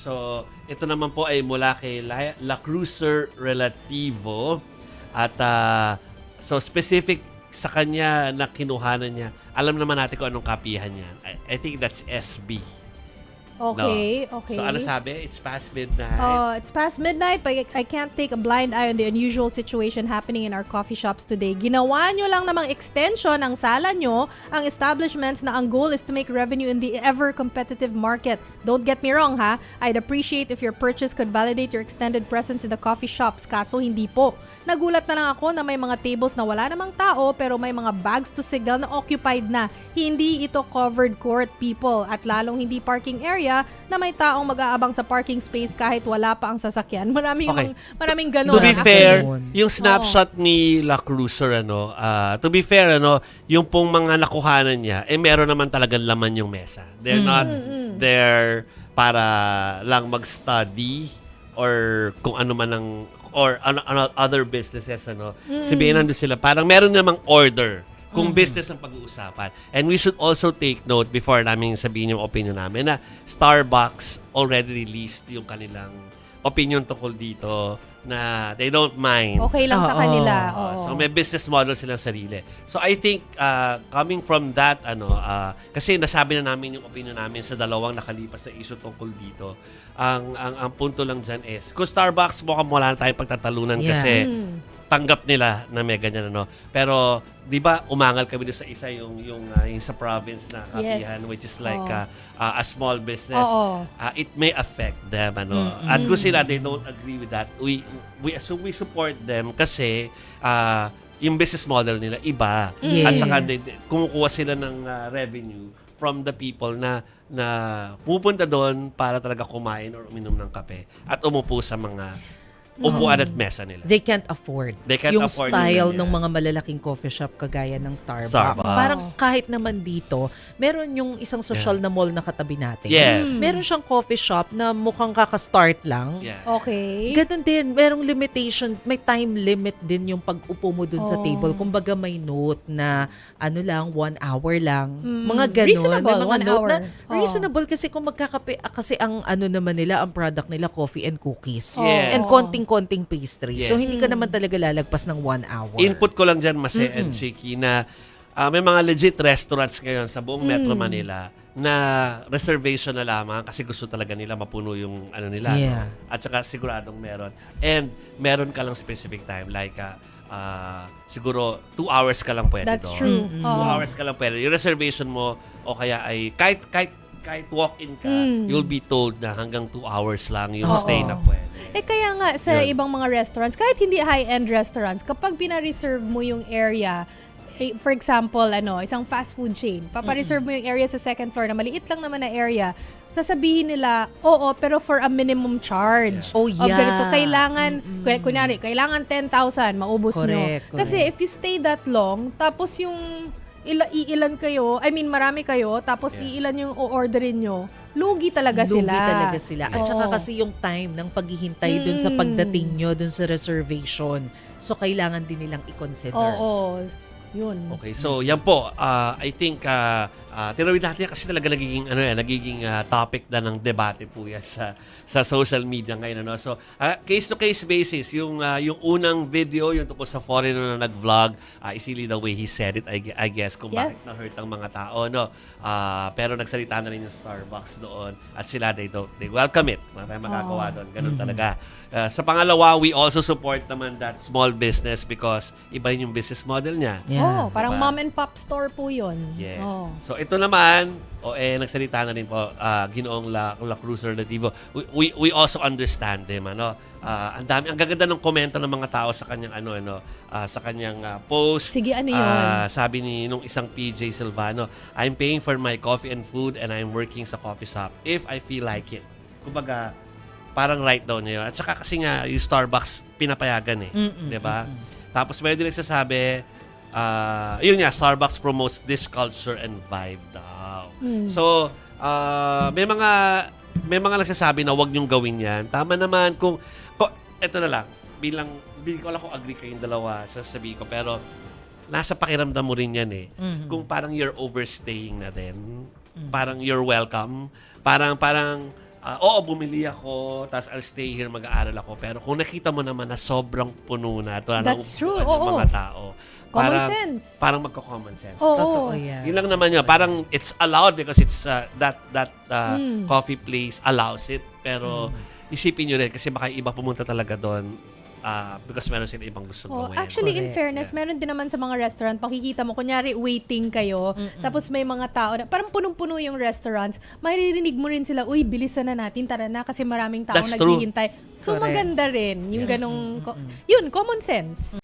So, ito naman po ay mula kay La, La Cruiser Relativo. At ah, so specific sa kanya na kinuhanan niya. Alam naman natin kung anong kapihan niya. I, I think that's SB. Okay, no? okay. So, ano sabi? It's past midnight. Uh, it's past midnight, but I can't take a blind eye on the unusual situation happening in our coffee shops today. Ginawa nyo lang namang extension ng sala nyo, ang establishments na ang goal is to make revenue in the ever-competitive market. Don't get me wrong ha, I'd appreciate if your purchase could validate your extended presence in the coffee shops, kaso hindi po. Nagulat na lang ako na may mga tables na wala namang tao pero may mga bags to signal na occupied na. Hindi ito covered court people at lalong hindi parking area na may taong mag-aabang sa parking space kahit wala pa ang sasakyan. Maraming Okay. maraming ganun. to be ah. fair, yung snapshot ni La Cruiser, ano, ah, to be fair, ano, yung pong mga nakuhanan niya, eh meron naman talagang laman yung mesa. They're not there para lang mag-study or kung ano man ang or ano, ano, other businesses ano. Sabihin nandun sila, parang meron namang order kung business ang pag-uusapan. And we should also take note before namin sabihin yung opinion namin na Starbucks already released yung kanilang opinion tungkol dito na they don't mind Okay lang sa Oo. kanila. Oo. so may business model silang sarili. So I think uh, coming from that ano uh, kasi nasabi na namin yung opinion namin sa dalawang nakalipas na issue tungkol dito. Ang ang ang punto lang diyan is kung Starbucks mukhang wala na tayong pagtatalunan Yeah. kasi Hmm. Tanggap nila na may ganyan ano. Pero 'di ba umangal kami sa isa yung yung, uh, yung sa province na kapihan Yes. which is like Oo. uh, uh, a small business. Oo. Uh, it may affect them ano. At kung sila they don't agree with that, we we assume we support them kasi uh, yung business model nila iba. At Yes. saka they- they- kumukuha sila ng uh, revenue from the people na na pupunta doon para talaga kumain or uminom ng kape at umupo sa mga upuan at mesa nila. They can't afford. They can't yung afford style ng yeah. mga malalaking coffee shop kagaya ng Starbucks. Starbucks. Parang kahit naman dito, meron yung isang social na mall na katabi natin. Yes. Meron siyang coffee shop na mukhang kaka-start lang. Yeah. Okay. Ganon din, merong limitation, may time limit din yung pag-upo mo dun sa Oh. table. Kumbaga may note na ano lang, one hour lang. Mga ganon. Mm. Reasonable, may mga one note hour. na Oh. reasonable kasi kung magkakape, kasi ang ano naman nila, ang product nila, coffee and cookies. Yes. And konting-konting pastry. So Yes. hindi ka naman talaga lalagpas ng one hour. Input ko lang dyan, Mase and Chiki, na ah, may mga legit restaurants ngayon sa buong Metro Manila na reservation na lamang kasi gusto talaga nila mapuno yung ano nila. Yeah. No? At saka siguradong meron. And meron ka lang specific time like ah, ah, siguro two hours ka lang pwede That's doon. true. Two Oo. hours ka lang pwede. Yung reservation mo o kaya ay kahit kahit kahit walk-in ka, you'll be told na hanggang two hours lang yung Oo. stay na pwede. Eh kaya nga sa Yun. ibang mga restaurants, kahit hindi high-end restaurants, kapag pina-reserve mo yung area, eh, for example, ano, isang fast food chain, papareserve mo yung area sa second floor na maliit lang naman na area, sasabihin nila, oo, pero for a minimum charge. Oh, Of yeah. ganito, kailangan, kun- kunyari, kailangan 10,000, maubos nyo. Correct, Kasi if you stay that long, tapos yung ila, iilan kayo, I mean, marami kayo, tapos Yeah. iilan yung o-orderin nyo, lugi talaga Lugi sila. talaga sila. At saka Oo. kasi yung time ng paghihintay dun sa Mm. pagdating nyo, dun sa reservation. So, kailangan din nilang i-consider. Oo. Yun. Okay, so yan po. Uh, I think uh, uh, tinawid natin yan kasi talaga nagiging ano yan, nagiging uh, topic na ng debate po yan sa sa social media ngayon ano. So case to case basis, yung uh, yung unang video yung tungkol sa foreigner na nag-vlog, uh, is really the way he said it I, I guess kung bakit Yes. na hurt ang mga tao no. Uh, pero nagsalita na rin yung Starbucks doon at sila they don't they welcome it. Wala tayong magagawa doon. Ganun talaga. Uh, sa pangalawa, we also support naman that small business because iba yung business model niya. Yeah. Oh, parang Diba? mom and pop store po yun. Yes. Oh. So ito naman, o eh nagsalita na rin po ah, Ginoong La, La Cruz Relativo. We, we we also understand him ano. Ah, ang dami ang gaganda ng komento ng mga tao sa kanyang ano ano ah, sa kanyang ah, post. Sige, ano yun? Ah, sabi ni nung isang PJ Silvano, I'm paying for my coffee and food and I'm working sa coffee shop if I feel like it. Kumbaga, parang right daw niya yun. At saka kasi nga, yung Starbucks, pinapayagan eh. Mm-mm, 'Di ba? Tapos may din nagsasabi, ah, yun nga, Starbucks promotes this culture and vibe daw. So, ah, may mga may mga nagsasabi na wag niyong gawin yan. Tama naman kung, ko, eto na lang, bilang, hindi ko alam kung agree kayong dalawa sa sabi ko, pero nasa pakiramdam mo rin yan eh. Kung parang you're overstaying na din, parang you're welcome, parang, parang, ah, oo, bumili ako, tapos I'll stay here, mag-aaral ako. Pero kung nakita mo naman na sobrang puno na, ito na That's true, ng oo. mga tao. Common sense. Parang magko-common sense. Oo. Totoo yan. Yun lang naman yun. Parang it's allowed because it's uh, that that uh, Hmm. coffee place allows it. Pero Hmm. isipin nyo rin kasi baka iba pumunta talaga doon uh, because meron sila ibang gustong Oh, gawin. actually, in Correct. fairness, meron din naman sa mga restaurant, makikita mo, kunyari, waiting kayo, tapos may mga tao na, parang punong-puno yung restaurants, maririnig mo rin sila, uy, bilisan na natin, tara na, kasi maraming tao That's true. naghihintay. So, Correct. maganda rin, yung ganong, ko- yun, common sense.